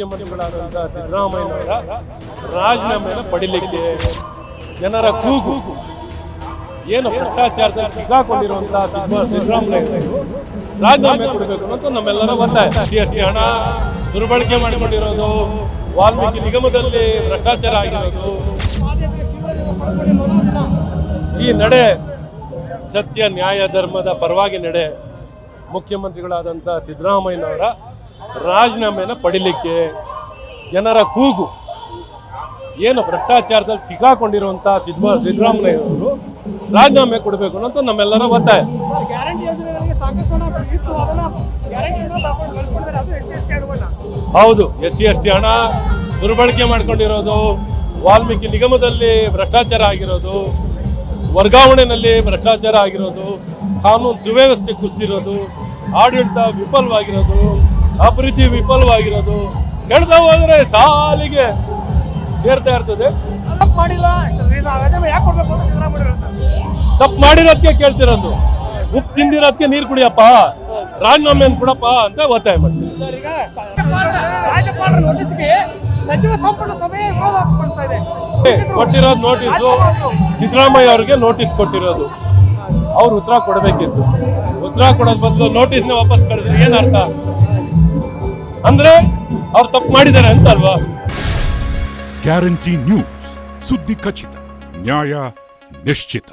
ಮುಖ್ಯಮಂತ್ರಿಗಳಾದಂತಹ ಸಿದ್ದರಾಮಯ್ಯನವರ ರಾಜೀನಾಮೆಯನ್ನು ಪಡಿಲಿಕ್ಕೆ ಜನರ ಕೂಗು. ಏನು ಭ್ರಷ್ಟಾಚಾರದಲ್ಲಿ ಸಿಕ್ಕಾಕೊಂಡಿರುವಂತಹ ಸಿದ್ದರಾಮಯ್ಯ ರಾಜೀನಾಮೆ ಕೊಡಬೇಕು ಅಂತ ನಮ್ಮೆಲ್ಲರ ಒತ್ತಾಯ. ಜಿ ಎಸ್ ಟಿ ಹಣ ದುರ್ಬಳಕೆ ಮಾಡಿಕೊಂಡಿರೋದು, ವಾಲ್ಮೀಕಿ ನಿಗಮದಲ್ಲಿ ಭ್ರಷ್ಟಾಚಾರ ಆಗಿರೋದು. ಈ ನಡೆ ಸತ್ಯ, ನ್ಯಾಯ, ಧರ್ಮದ ಪರವಾಗಿ ನಡೆ ಮುಖ್ಯಮಂತ್ರಿಗಳಾದಂಥ ಸಿದ್ದರಾಮಯ್ಯನವರ ರಾಜೀನಾಮೆಯನ್ನು ಪಡೀಲಿಕ್ಕೆ ಜನರ ಕೂಗು. ಏನು ಭ್ರಷ್ಟಾಚಾರದಲ್ಲಿ ಸಿಕ್ಕಾಕೊಂಡಿರುವಂಥ ಸಿದ್ದ ಸಿದ್ದರಾಮಯ್ಯವರು ರಾಜೀನಾಮೆ ಕೊಡಬೇಕು ಅಂತ ನಮ್ಮೆಲ್ಲರ ಒತ್ತಾಯ. ಹೌದು ಎಸ್ ಸಿ ಎಸ್ ಟಿ ಹಣ ದುರ್ಬಳಕೆ ಮಾಡ್ಕೊಂಡಿರೋದು ವಾಲ್ಮೀಕಿ ನಿಗಮದಲ್ಲಿ ಭ್ರಷ್ಟಾಚಾರ ಆಗಿರೋದು ವರ್ಗಾವಣೆಯಲ್ಲಿ ಭ್ರಷ್ಟಾಚಾರ ಆಗಿರೋದು ಕಾನೂನು ಸುವ್ಯವಸ್ಥೆ ಕುಸಿದಿರೋದು ಆಡಳಿತ ವಿಫಲವಾಗಿರೋದು ಅಭಿವೃದ್ಧಿ ವಿಫಲವಾಗಿರೋದು. ಹೇಳ್ತಾ ಹೋದ್ರೆ ಸಾಲಿಗೆ ಸೇರ್ತಾ ಇರ್ತದೆ. ತಪ್ಪು ಮಾಡಿಲ್ಲ. ತಪ್ಪು ಮಾಡಿರೋದಕ್ಕೆ ಕೇಳ್ತಿರೋದು. ಉಪ್ಪು ತಿಂದಿರೋದಕ್ಕೆ ನೀರು ಕುಡಿಯಪ್ಪ. ರಾಜೀನಾಮೆ ಕೊಡಪ್ಪ ಅಂತ ಒತ್ತಾಯ ಮಾಡ್ತೀವಿ ಕೊಟ್ಟಿರೋದು ನೋಟಿಸು ಸಿದ್ದರಾಮಯ್ಯ ಅವ್ರಿಗೆ ನೋಟಿಸ್ ಕೊಟ್ಟಿರೋದು. ಅವ್ರು ಉತ್ತರ ಕೊಡಬೇಕಿತ್ತು. ಉತ್ತರ ಕೊಡೋದ್ ಬದಲು ನೋಟಿಸ್ನ ವಾಪಸ್ ಕಳಿಸಿದ್ರೆ ಏನು ಅರ್ಥ? ಅಂದ್ರೆ ಅವ್ರು ತಪ್ಪು ಮಾಡಿದ್ದಾರೆ ಅಂತ ಅಲ್ವಾ ಗ್ಯಾರಂಟಿ ನ್ಯೂಸ್ ಸುದ್ದಿ ಖಚಿತ ನ್ಯಾಯ ನಿಶ್ಚಿತ.